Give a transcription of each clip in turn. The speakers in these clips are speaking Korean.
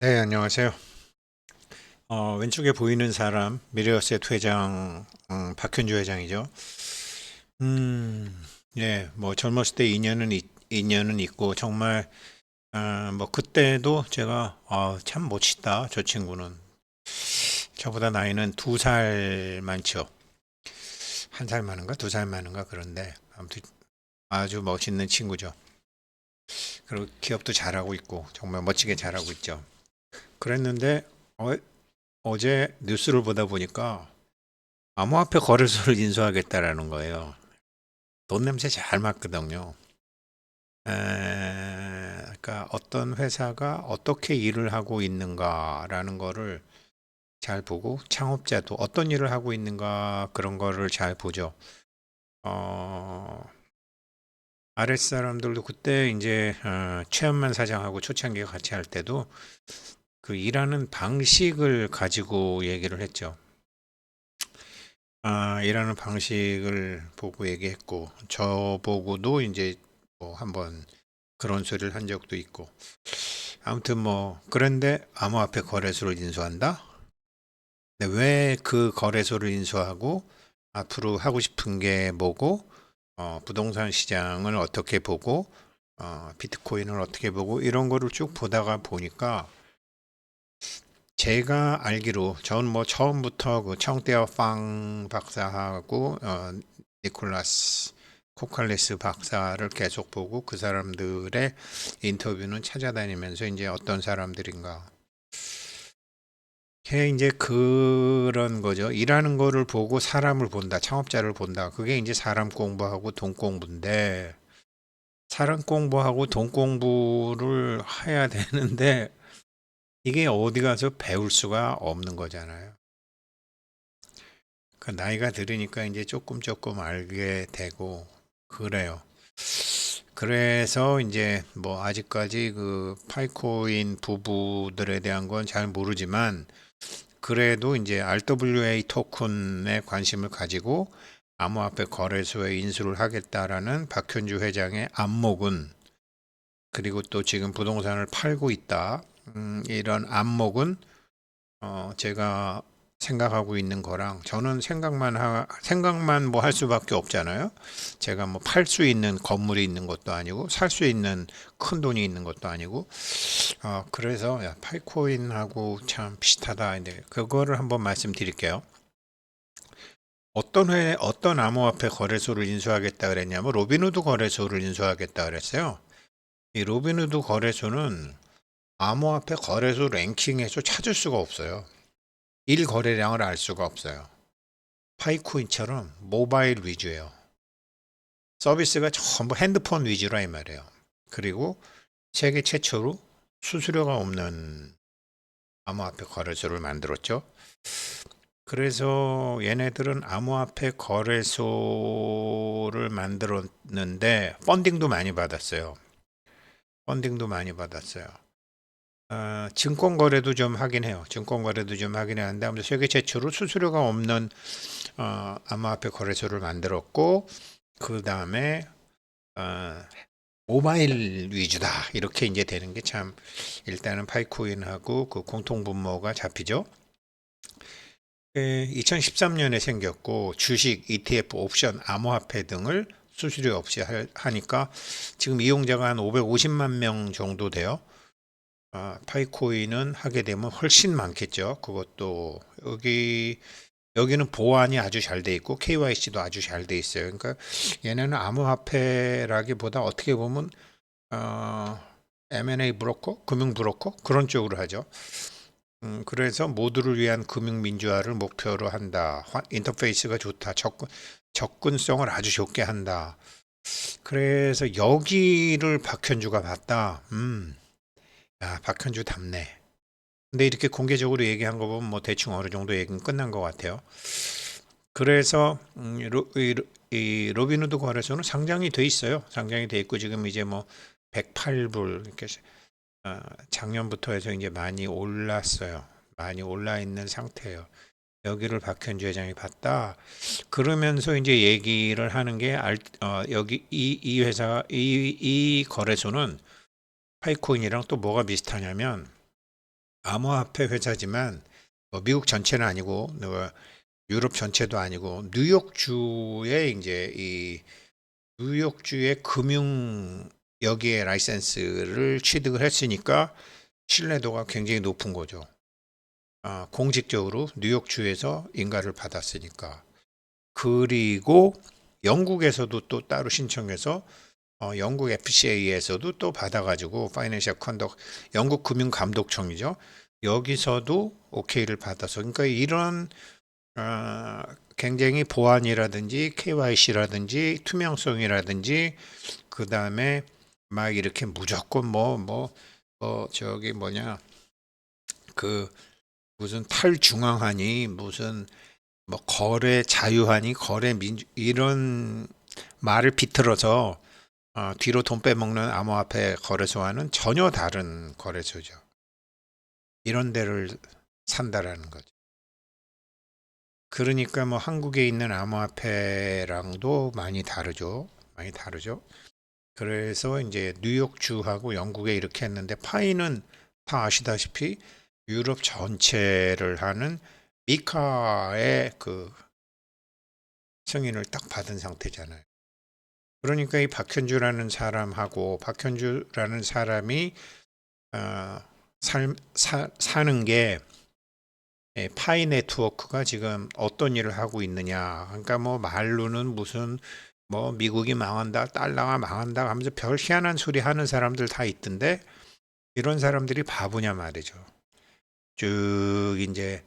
네, 안녕하세요. 어, 왼쪽에 보이는 사람, 미래어셋 회장, 음, 박현주 회장이죠. 음, 예, 뭐 젊었을 때 인연은, 있- 인연은 있고, 정말, 아, 뭐 그때도 제가, 아, 참 멋있다, 저 친구는. 저보다 나이는 두 살 많죠. 한 살 많은가, 두 살 많은가, 그런데, 아무튼 아주 멋있는 친구죠. 그리고 기업도 잘하고 있고, 정말 멋지게 잘하고 있죠. 그랬는데, 어, 어제 뉴스를 보다 보니까 암호화폐 거래소를 인수하겠다라는 거예요. 돈 냄새 잘 맡거든요. 에, 그러니까 어떤 회사가 어떻게 일을 하고 있는가라는 거를 잘 보고 창업자도 어떤 일을 하고 있는가 그런 거를 잘 보죠. 어, 아랫사람들도 그때 이제 어, 최현만 사장하고 초창기에 같이 할 때도 그 일하는 방식을 가지고 얘기를 했죠. 아, 일하는 방식을 보고 얘기했고, 저보고도 이제 뭐 한번 그런 소리를 한 적도 있고. 아무튼 뭐, 그런데 암호화폐 거래소를 인수한다? 왜그 거래소를 인수하고 앞으로 하고 싶은 게 뭐고, 어, 부동산 시장을 어떻게 보고, 어, 비트코인을 어떻게 보고, 이런 거를 쭉 보다가 보니까 제가 알기로 전뭐 처음부터 그 청대어 빵 박사하고 어, 니콜라스 코칼레스 박사를 계속 보고 그 사람들의 인터뷰는 찾아다니면서 이제 어떤 사람들인가 해 이제 그런 거죠. 일하는 거를 보고 사람을 본다, 창업자를 본다. 그게 이제 사람 공부하고 돈 공부인데 사람 공부하고 돈 공부를 해야 되는데 이게 어디 가서 배울 수가 없는 거잖아요. 그 나이가 들으니까 이제 조금 조금 알게 되고 그래요. 그래서 이제 뭐 아직까지 그 파이코인 부부들에 대한 건 잘 모르지만 그래도 이제 RWA 토큰에 관심을 가지고 암호화폐 거래소에 인수를 하겠다라는 박현주 회장의 안목은 그리고 또 지금 부동산을 팔고 있다. 음, 이런 안목은 어, 제가 생각하고 있는 거랑 저는 생각만 하, 생각만 뭐 할 수밖에 없잖아요. 제가 뭐 팔 수 있는 건물이 있는 것도 아니고 살 수 있는 큰 돈이 있는 것도 아니고 어, 그래서 야, 파이코인하고 참 비슷하다. 근데 그거를 한번 말씀드릴게요. 어떤 회 어떤 암호화폐 거래소를 인수하겠다 그랬냐면 로빈후드 거래소를 인수하겠다 그랬어요. 이 로빈후드 거래소는 암호화폐 거래소 랭킹에서 찾을 수가 없어요. 일 거래량을 알 수가 없어요. 파이코인처럼 모바일 위주예요. 서비스가 전부 핸드폰 위주라 이 말이에요. 그리고 세계 최초로 수수료가 없는 암호화폐 거래소를 만들었죠. 그래서 얘네들은 암호화폐 거래소를 만들었는데 펀딩도 많이 받았어요. 펀딩도 많이 받았어요. 어, 증권 거래도 좀 하긴 해요. 증권 거래도 좀 하긴 하는데 아무튼 세계 최초로 수수료가 없는 어, 암호화폐 거래소를 만들었고 그 다음에 어, 모바일 위주다 이렇게 이제 되는 게 참 일단은 파이코인하고 그 공통 분모가 잡히죠. 2013년에 생겼고 주식, ETF, 옵션, 암호화폐 등을 수수료 없이 하- 하니까 지금 이용자가 한 550만 명 정도 돼요. 아, 파이코인은 하게 되면 훨씬 많겠죠. 그것도 여기 여기는 보안이 아주 잘 돼 있고 KYC도 아주 잘 돼 있어요. 그러니까 얘네는 암호화폐라기보다 어떻게 보면 어, M&A 브로커, 금융 브로커 그런 쪽으로 하죠. 음, 그래서 모두를 위한 금융 민주화를 목표로 한다. 화- 인터페이스가 좋다. 접근 접근성을 아주 좋게 한다. 그래서 여기를 박현주가 봤다. 음. 야, 박현주 답네. 근데 이렇게 공개적으로 얘기한 거 보면 뭐 대충 어느 정도 얘기는 끝난 것 같아요. 그래서 음, 로, 이, 이 로빈후드 거래소는 상장이 돼 있어요. 상장이 돼 있고 지금 이제 뭐 108불 이렇게 어, 작년부터 해서 이제 많이 올랐어요. 많이 올라 있는 상태예요. 여기를 박현주 회장이 봤다. 그러면서 이제 얘기를 하는 게 알, 어, 여기 이, 이 회사 이, 이 거래소는 파이코인이랑 또 뭐가 비슷하냐면 암호화폐 회사지만 뭐 미국 전체는 아니고 뭐 유럽 전체도 아니고 뉴욕주의 이제 이 뉴욕주의 금융 여기에 라이센스를 취득을 했으니까 신뢰도가 굉장히 높은 거죠. 아, 공식적으로 뉴욕주에서 인가를 받았으니까. 그리고 영국에서도 또 따로 신청해서 어, 영국 FCA에서도 또 받아가지고 파이낸셜 컨덕 영국 금융감독청이죠. 여기서도 오케이를 받아서 그러니까 이런 어, 굉장히 보안이라든지 KYC라든지 투명성이라든지 그 다음에 막 이렇게 무조건 뭐뭐뭐 저기 뭐냐 그 무슨 탈중앙하니 무슨 뭐 거래 자유하니 거래 민주 이런 말을 비틀어서 어, 뒤로 돈 빼먹는 암호화폐 거래소와는 전혀 다른 거래소죠. 이런 데를 산다라는 거죠. 그러니까 뭐 한국에 있는 암호화폐랑도 많이 다르죠. 많이 다르죠. 그래서 이제 뉴욕주하고 영국에 이렇게 했는데 파이는 다 아시다시피 유럽 전체를 하는 미카의 그 승인을 딱 받은 상태잖아요. 그러니까 이 박현주라는 사람하고 박현주라는 사람이 어, 살, 사, 사는 게 예, 파이 네트워크가 지금 어떤 일을 하고 있느냐. 그러니까 뭐 말로는 무슨 뭐 미국이 망한다, 달러가 망한다 하면서 별 희한한 소리 하는 사람들 다 있던데 이런 사람들이 바보냐 말이죠. 쭉 이제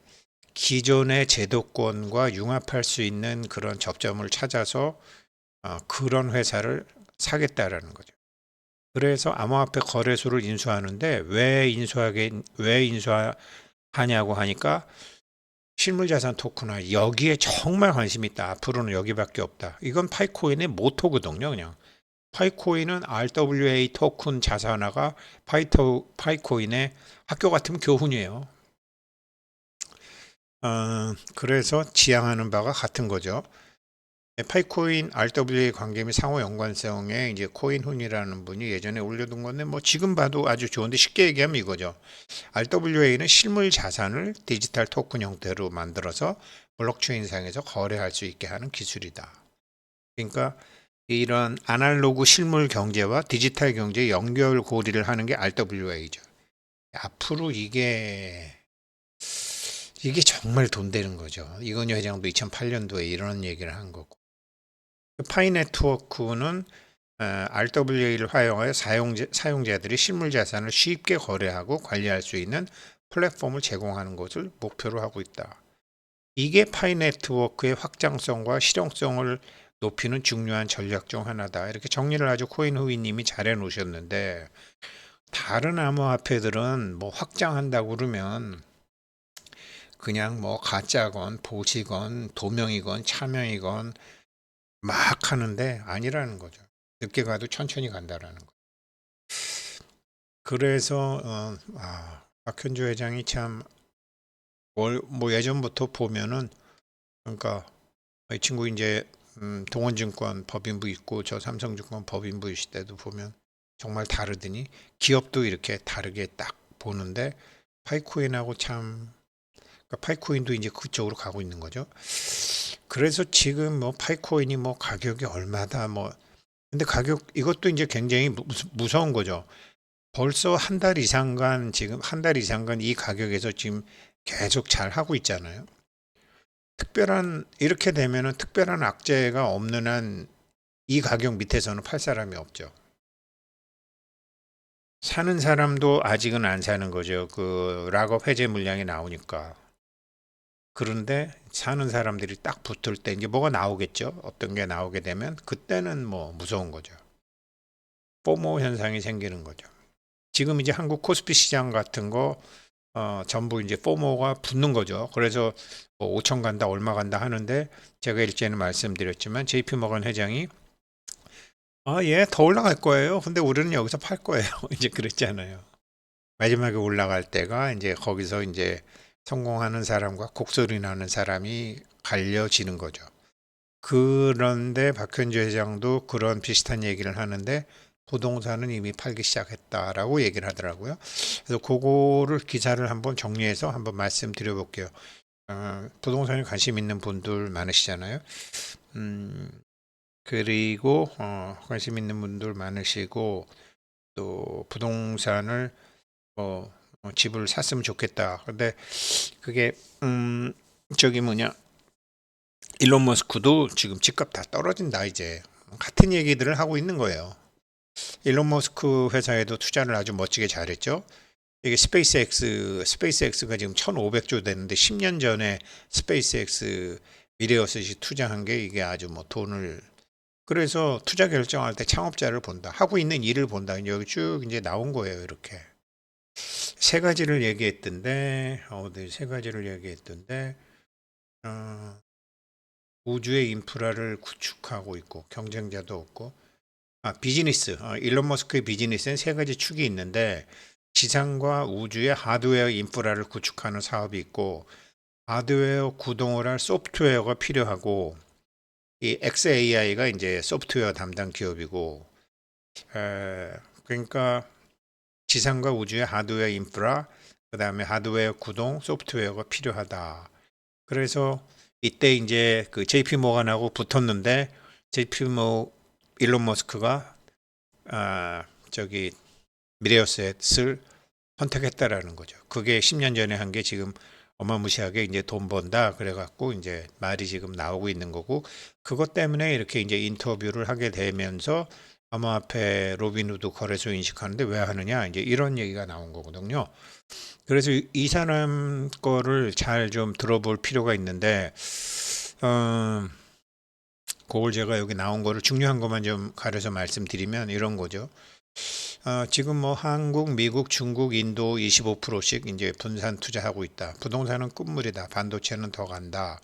기존의 제도권과 융합할 수 있는 그런 접점을 찾아서 어, 그런 회사를 사겠다라는 거죠. 그래서 암호화폐 거래소를 인수하는데 왜 인수하게 왜 인수하냐고 하니까 실물자산 토큰화 여기에 정말 관심이 있다. 앞으로는 여기밖에 없다. 이건 파이코인의 모토거든요, 그냥. 파이코인은 RWA 토큰 자산화가 파이토, 파이코인의 학교 같은 교훈이에요. 어, 그래서 지향하는 바가 같은 거죠. 파이코인 RWA 관계 및 상호 연관성에 이제 코인훈이라는 분이 예전에 올려둔 건데 뭐 지금 봐도 아주 좋은데 쉽게 얘기하면 이거죠. RWA는 실물 자산을 디지털 토큰 형태로 만들어서 블록체인상에서 거래할 수 있게 하는 기술이다. 그러니까 이런 아날로그 실물 경제와 디지털 경제 연결 고리를 하는 게 RWA죠. 앞으로 이게 이게 정말 돈 되는 거죠. 이건희 회장도 2008년도에 이런 얘기를 한 거고. 파이 네트워크는 RWA를 활용하여 사용자, 사용자들이 실물 자산을 쉽게 거래하고 관리할 수 있는 플랫폼을 제공하는 것을 목표로 하고 있다. 이게 파이 네트워크의 확장성과 실용성을 높이는 중요한 전략 중 하나다. 이렇게 정리를 아주 코인 후이님이 잘해 놓으셨는데 다른 암호화폐들은 뭐 확장한다고 그러면 그냥 뭐 가짜건 보시건 도명이건 차명이건 막 하는데 아니라는 거죠. 늦게 가도 천천히 간다라는 거. 그래서 어, 아, 박현주 회장이 참뭐 예전부터 보면은 그러니까 이 친구 이제 음, 동원증권 법인부 있고 저 삼성증권 법인부 있을 때도 보면 정말 다르더니 기업도 이렇게 다르게 딱 보는데 파이코인하고 참 그러니까 파이코인도 이제 그쪽으로 가고 있는 거죠. 그래서 지금 뭐 파이코인이 뭐 가격이 얼마다 뭐 근데 가격 이것도 이제 굉장히 무, 무서운 거죠. 벌써 한 달 이상간 지금 한 달 이상간 이 가격에서 지금 계속 잘 하고 있잖아요. 특별한 이렇게 되면은 특별한 악재가 없는 한 이 가격 밑에서는 팔 사람이 없죠. 사는 사람도 아직은 안 사는 거죠. 그 락업 해제 물량이 나오니까. 그런데 사는 사람들이 딱 붙을 때 이제 뭐가 나오겠죠. 어떤 게 나오게 되면 그때는 뭐 무서운 거죠. 포모 현상이 생기는 거죠. 지금 이제 한국 코스피 시장 같은 거 어, 전부 이제 포모가 붙는 거죠. 그래서 뭐 5천 간다, 얼마 간다 하는데 제가 일전에 말씀드렸지만 JP 머건 회장이 아, 예, 더 올라갈 거예요. 근데 우리는 여기서 팔 거예요. 이제 그랬잖아요. 마지막에 올라갈 때가 이제 거기서 이제 성공하는 사람과 곡소리 나는 사람이 갈려지는 거죠. 그런데 박현주 회장도 그런 비슷한 얘기를 하는데 부동산은 이미 팔기 시작했다라고 얘기를 하더라고요. 그래서 그거를 기사를 한번 정리해서 한번 말씀드려 볼게요. 어, 부동산에 관심 있는 분들 많으시잖아요. 음, 그리고 어, 관심 있는 분들 많으시고 또 부동산을 뭐 어, 집을 샀으면 좋겠다. 근데 그게 음 저기 뭐냐 일론 머스크도 지금 집값 다 떨어진다 이제 같은 얘기들을 하고 있는 거예요. 일론 머스크 회사에도 투자를 아주 멋지게 잘했죠. 이게 스페이스X 스페이스X가 지금 1,500조 됐는데 10년 전에 스페이스X 미래어셋이 투자한 게 이게 아주 뭐 돈을 그래서 투자 결정할 때 창업자를 본다. 하고 있는 일을 본다. 여기 쭉 이제 나온 거예요. 이렇게. 세 가지를 얘기했던데, 어디 세 가지를 얘기했던데, 어, 우주의 인프라를 구축하고 있고, 경쟁자도 없고, 아, 비즈니스. 어, 일론 머스크의 비즈니스는 세 가지 축이 있는데, 지상과 우주의 하드웨어 인프라를 구축하는 사업이 있고, 하드웨어 구동을 할 소프트웨어가 필요하고, 이 XAI가 이제 소프트웨어 담당 기업이고, 에, 그러니까 지상과 우주의 하드웨어 인프라, 그 다음에 하드웨어 구동, 소프트웨어가 필요하다. 그래서 이때 이제 그 JP 모간하고 붙었는데 JP 모 일론 머스크가 아 저기 미래어셋을 선택했다라는 거죠. 그게 10년 전에 한 게 지금 어마무시하게 이제 돈 번다 그래갖고 이제 말이 지금 나오고 있는 거고 그것 때문에 이렇게 이제 인터뷰를 하게 되면서 암호화폐 로빈후드 거래소 인식하는데 왜 하느냐 이제 이런 얘기가 나온 거거든요. 그래서 이- 이 사람 거를 잘 좀 들어볼 필요가 있는데 어, 그걸 제가 여기 나온 거를 중요한 것만 좀 가려서 말씀드리면 이런 거죠. 어, 지금 뭐 한국, 미국, 중국, 인도 25%씩 이제 분산 투자하고 있다. 부동산은 끝물이다. 반도체는 더 간다.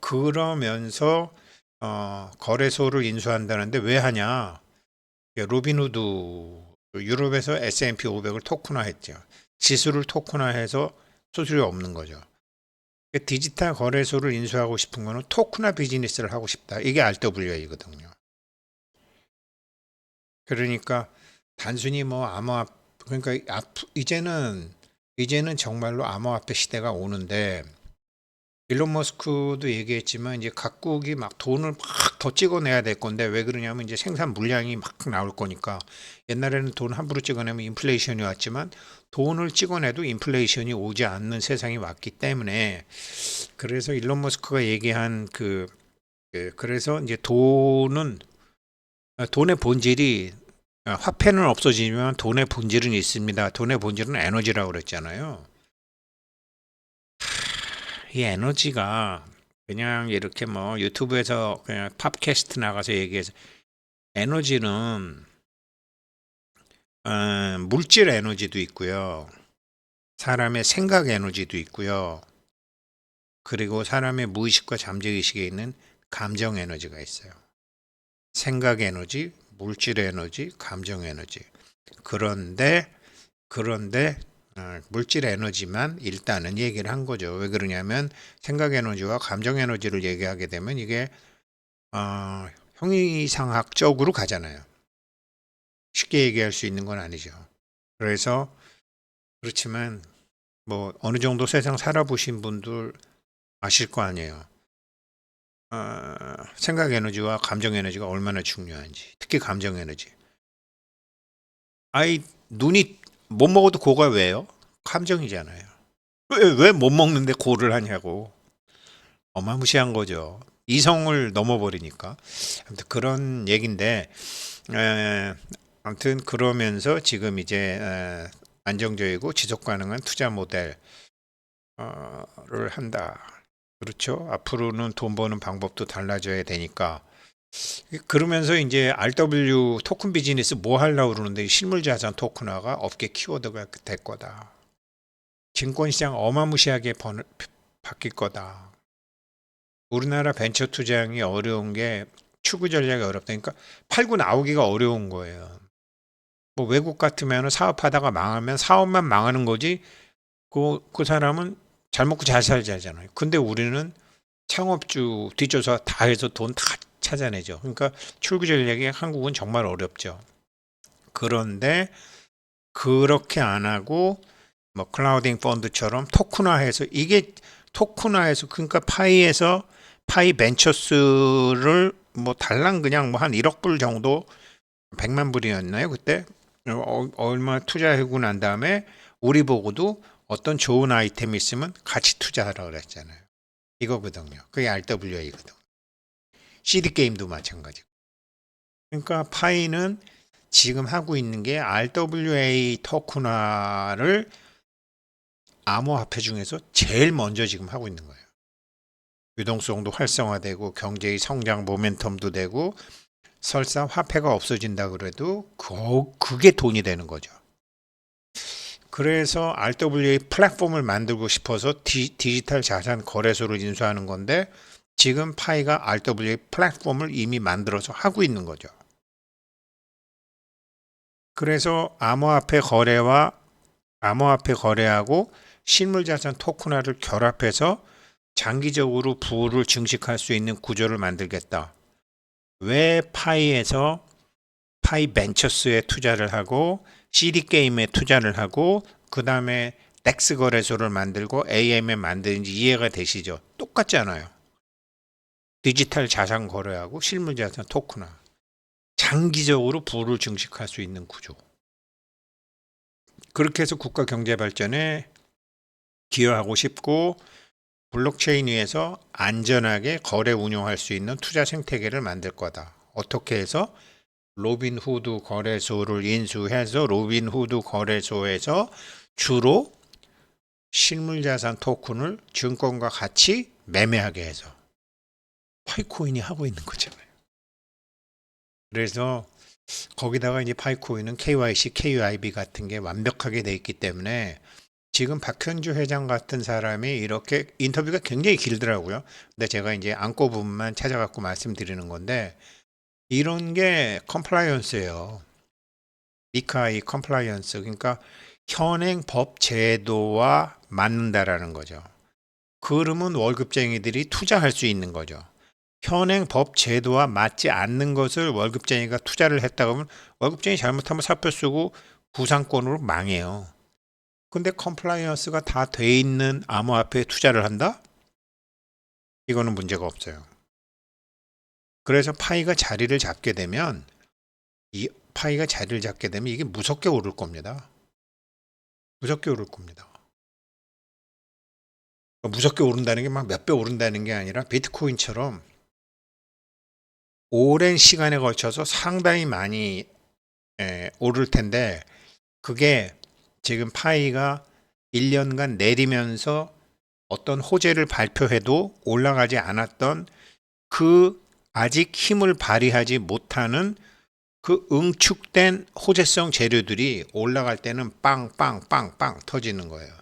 그러면서 어, 거래소를 인수한다는데 왜 하냐? 예, 로빈후드 유럽에서 S&P 500을 토큰화했죠. 지수를 토큰화해서 수수료 없는 거죠. 그 디지털 거래소를 인수하고 싶은 거는 토큰화 비즈니스를 하고 싶다. 이게 RWA거든요. 그러니까 단순히 뭐 암호화 그러니까 앞 이제는 이제는 정말로 암호화폐 시대가 오는데 일론 머스크도 얘기했지만 이제 각국이 막 돈을 막 더 찍어내야 될 건데 왜 그러냐면 이제 생산 물량이 막 나올 거니까 옛날에는 돈 함부로 찍어내면 인플레이션이 왔지만 돈을 찍어내도 인플레이션이 오지 않는 세상이 왔기 때문에 그래서 일론 머스크가 얘기한 그, 그 그래서 이제 돈은 아, 돈의 본질이 아, 화폐는 없어지지만 돈의 본질은 있습니다. 돈의 본질은 에너지라고 그랬잖아요. 하, 이 에너지가 그냥 이렇게 뭐 유튜브에서 그냥 팝캐스트 나가서 얘기해서 에너지는 어, 물질 에너지도 있고요. 사람의 생각 에너지도 있고요. 그리고 사람의 무의식과 잠재의식에 있는 감정 에너지가 있어요. 생각 에너지, 물질 에너지, 감정 에너지. 그런데 그런데 어, 물질 에너지만 일단은 얘기를 한 거죠. 왜 그러냐면 생각 에너지와 감정 에너지를 얘기하게 되면 이게 어, 형이상학적으로 가잖아요. 쉽게 얘기할 수 있는 건 아니죠. 그래서 그렇지만 뭐 어느 정도 세상 살아보신 분들 아실 거 아니에요. 어, 생각 에너지와 감정 에너지가 얼마나 중요한지, 특히 감정 에너지. 아이 눈이 못 먹어도 고가 왜요? 감정이잖아요. 왜왜못 먹는데 고를 하냐고. 어마무시한 거죠. 이성을 넘어버리니까. 아무튼 그런 얘긴데, 에, 아무튼 그러면서 지금 이제 에, 안정적이고 지속 가능한 투자 모델을 한다. 그렇죠. 앞으로는 돈 버는 방법도 달라져야 되니까. 그러면서 이제 RW 토큰 비즈니스 뭐 하려고 그러는데 실물 자산 토큰화가 업계 키워드가 될 거다. 증권시장 어마무시하게 번, 바뀔 거다. 우리나라 벤처 투자량이 어려운 게 추구 전략이 어렵다. 그러니까 팔고 나오기가 어려운 거예요. 뭐 외국 같으면 사업하다가 망하면 사업만 망하는 거지. 그, 그 사람은 잘 먹고 잘 살자잖아요. 근데 우리는 창업주 뒷조사 다 해서 돈 다 찾아내죠. 그러니까 출구 전략이 한국은 정말 어렵죠. 그런데 그렇게 안 하고 뭐 클라우딩 펀드처럼 토큰화해서 이게 토큰화해서 그러니까 파이에서 파이 벤처스를 뭐 달랑 그냥 뭐 한 1억 불 정도 100만 불이었나요 그때 어, 얼마 투자하고 난 다음에 우리 보고도 어떤 좋은 아이템 있으면 같이 투자하라 그랬잖아요. 이거거든요. 그게 RWA거든. CD 게임도 마찬가지고. 그러니까 파이는 지금 하고 있는 게 RWA 토큰화를 암호화폐 중에서 제일 먼저 지금 하고 있는 거예요. 유동성도 활성화되고 경제의 성장 모멘텀도 되고 설사 화폐가 없어진다 그래도 그, 그게 돈이 되는 거죠. 그래서 RWA 플랫폼을 만들고 싶어서 디, 디지털 자산 거래소를 인수하는 건데 지금 파이가 RWA 플랫폼을 이미 만들어서 하고 있는 거죠. 그래서 암호화폐 거래와 암호화폐 거래하고 실물자산 토큰화를 결합해서 장기적으로 부를 증식할 수 있는 구조를 만들겠다. 왜 파이에서 파이 벤처스에 투자를 하고 CD 게임에 투자를 하고 그 다음에 덱스 거래소를 만들고 AM에 만드는지 이해가 되시죠? 똑같지 않아요. 디지털 자산 거래하고 실물 자산 토큰화. 장기적으로 부를 증식할 수 있는 구조. 그렇게 해서 국가 경제 발전에 기여하고 싶고 블록체인 위에서 안전하게 거래 운용할 수 있는 투자 생태계를 만들 거다. 어떻게 해서 로빈 후드 거래소를 인수해서 로빈 후드 거래소에서 주로 실물 자산 토큰을 증권과 같이 매매하게 해서 파이코인이 하고 있는 거잖아요. 그래서 거기다가 이제 파이코인은 KYC, KYB 같은 게 완벽하게 돼 있기 때문에 지금 박현주 회장 같은 사람이 이렇게 인터뷰가 굉장히 길더라고요. 근데 제가 이제 안고 부분만 찾아갖고 말씀드리는 건데 이런 게 컴플라이언스예요. 미카이 컴플라이언스 그러니까 현행 법 제도와 맞는다라는 거죠. 그러면 월급쟁이들이 투자할 수 있는 거죠. 현행 법 제도와 맞지 않는 것을 월급쟁이가 투자를 했다 그러면 월급쟁이 잘못하면 사표 쓰고 부상권으로 망해요. 근데 컴플라이언스가 다 돼 있는 암호화폐에 투자를 한다? 이거는 문제가 없어요. 그래서 파이가 자리를 잡게 되면 이 파이가 자리를 잡게 되면 이게 무섭게 오를 겁니다. 무섭게 오를 겁니다. 무섭게 오른다는 게 막 몇 배 오른다는 게 아니라 비트코인처럼 오랜 시간에 걸쳐서 상당히 많이 에, 오를 텐데 그게 지금 파이가 1년간 내리면서 어떤 호재를 발표해도 올라가지 않았던 그 아직 힘을 발휘하지 못하는 그 응축된 호재성 재료들이 올라갈 때는 빵빵빵빵 터지는 거예요.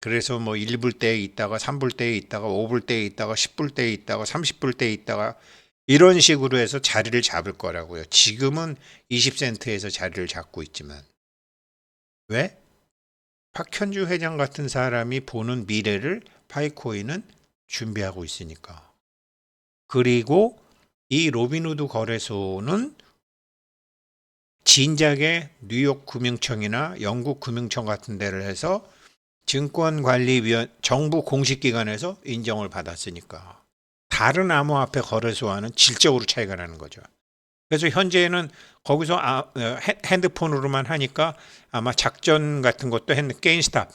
그래서 뭐 1불대에 있다가 3불대에 있다가 5불대에 있다가 10불대에 있다가 30불대에 있다가 이런 식으로 해서 자리를 잡을 거라고요. 지금은 20센트에서 자리를 잡고 있지만 왜? 박현주 회장 같은 사람이 보는 미래를 파이코인은 준비하고 있으니까. 그리고 이 로빈후드 거래소는 진작에 뉴욕 금융청이나 영국 금융청 같은 데를 해서 증권관리위원 정부 공식 기관에서 인정을 받았으니까 다른 암호화폐 거래소와는 질적으로 차이가 나는 거죠. 그래서 현재는 거기서 아, 어, 핸드폰으로만 하니까 아마 작전 같은 것도 했는 게임스탑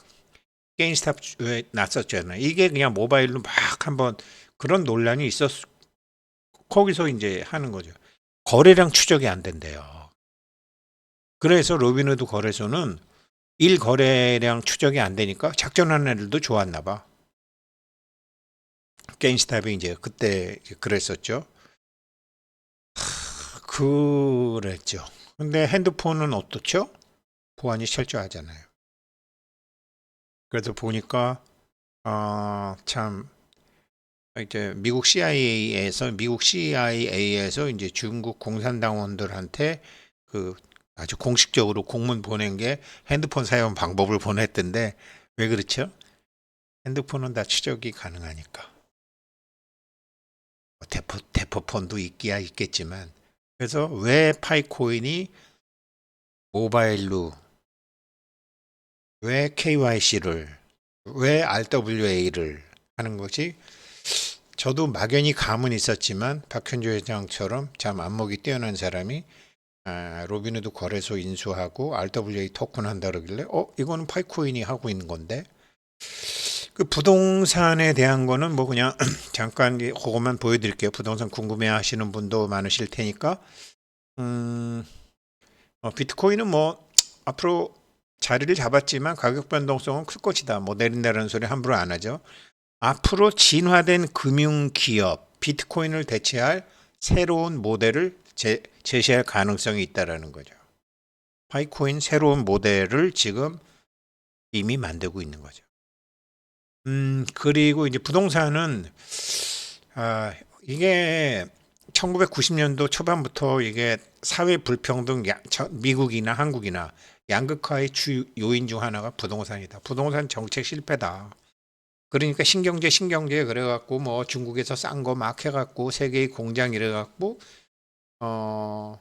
게임스탑 에 났었잖아요. 이게 그냥 모바일로 막 한번 그런 논란이 있었 거기서 이제 하는 거죠. 거래량 추적이 안 된대요. 그래서 로빈후드 거래소는 일 거래량 추적이 안 되니까 작전하는 애들도 좋았나 봐. 게임스탑이 이제 그때 그랬었죠. 그랬죠. 근데 핸드폰은 어떻죠? 보안이 철저하잖아요. 그래서 보니까 어, 참 이제 미국 CIA에서 미국 CIA에서 이제 중국 공산당원들한테 그 아주 공식적으로 공문 보낸 게 핸드폰 사용 방법을 보냈던데 왜 그렇죠? 핸드폰은 다 추적이 가능하니까. 뭐 대포 대포폰도 있기야 있겠지만. 그래서 왜 파이코인이 모바일로 왜 KYC를 왜 RWA를 하는 것이 저도 막연히 감은 있었지만 박현주 회장처럼 참 안목이 뛰어난 사람이 아, 로비누드 거래소 인수하고 RWA 토큰 한다 그러길래 어 이거는 파이코인이 하고 있는 건데 그 부동산에 대한 거는 뭐 그냥 잠깐 이- 그것만 보여드릴게요. 부동산 궁금해 하시는 분도 많으실 테니까 음, 어, 비트코인은 뭐 앞으로 자리를 잡았지만 가격 변동성은 클 것이다. 뭐 내린다는 소리 함부로 안 하죠. 앞으로 진화된 금융 기업 비트코인을 대체할 새로운 모델을 제, 제시할 가능성이 있다라는 거죠. 파이코인 새로운 모델을 지금 이미 만들고 있는 거죠. 음, 그리고 이제 부동산은 아, 이게 1990년도 초반부터 이게 사회 불평등 야- 저- 미국이나 한국이나 양극화의 주 요인 중 하나가 부동산이다. 부동산 정책 실패다. 그러니까 신경제 신경제 그래갖고 뭐 중국에서 싼 거 막 해갖고 세계의 공장 이래갖고 어.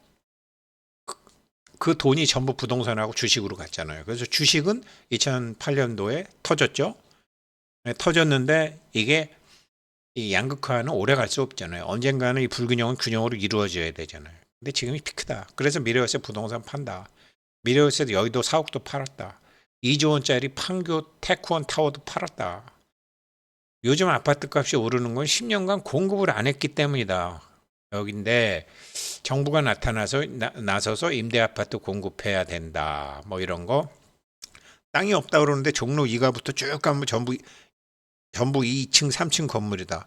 그- 그 돈이 전부 부동산하고 주식으로 갔잖아요. 그래서 주식은 2008년도에 터졌죠. 네, 터졌는데 이게 이 양극화는 오래 갈 수 없잖아요. 언젠가는 이 불균형은 균형으로 이루어져야 되잖아요. 근데 지금이 피크다. 그래서 미래에서 부동산 판다. 미래에서 여의도 사옥도 팔았다. 2조 원짜리 판교 테크원 타워도 팔았다. 요즘 아파트 값이 오르는 건 10년간 공급을 안 했기 때문이다. 여긴데 정부가 나타나서 나, 나서서 임대 아파트 공급해야 된다. 뭐 이런 거. 땅이 없다 그러는데 종로 2가부터 쭉 가면 전부 전부 2층, 3층 건물이다.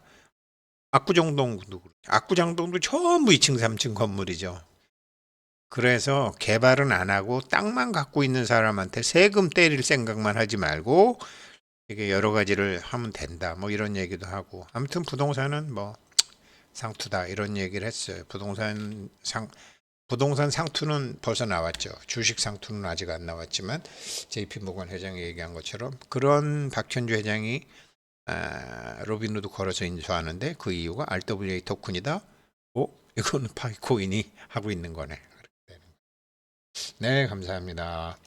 압구정동도. 압구정동도 전부 2층, 3층 건물이죠. 그래서 개발은 안 하고 땅만 갖고 있는 사람한테 세금 때릴 생각만 하지 말고 이게 여러 가지를 하면 된다. 뭐 이런 얘기도 하고 아무튼 부동산은 뭐 상투다 이런 얘기를 했어요. 부동산 상 부동산 상투는 벌써 나왔죠. 주식 상투는 아직 안 나왔지만 JP 모건 회장이 얘기한 것처럼 그런 박현주 회장이 아, 로빈루드 걸어서 인수하는데 그 이유가 RWA 토큰이다. 오, 이거는 파이코인이 하고 있는 거네. 네, 감사합니다.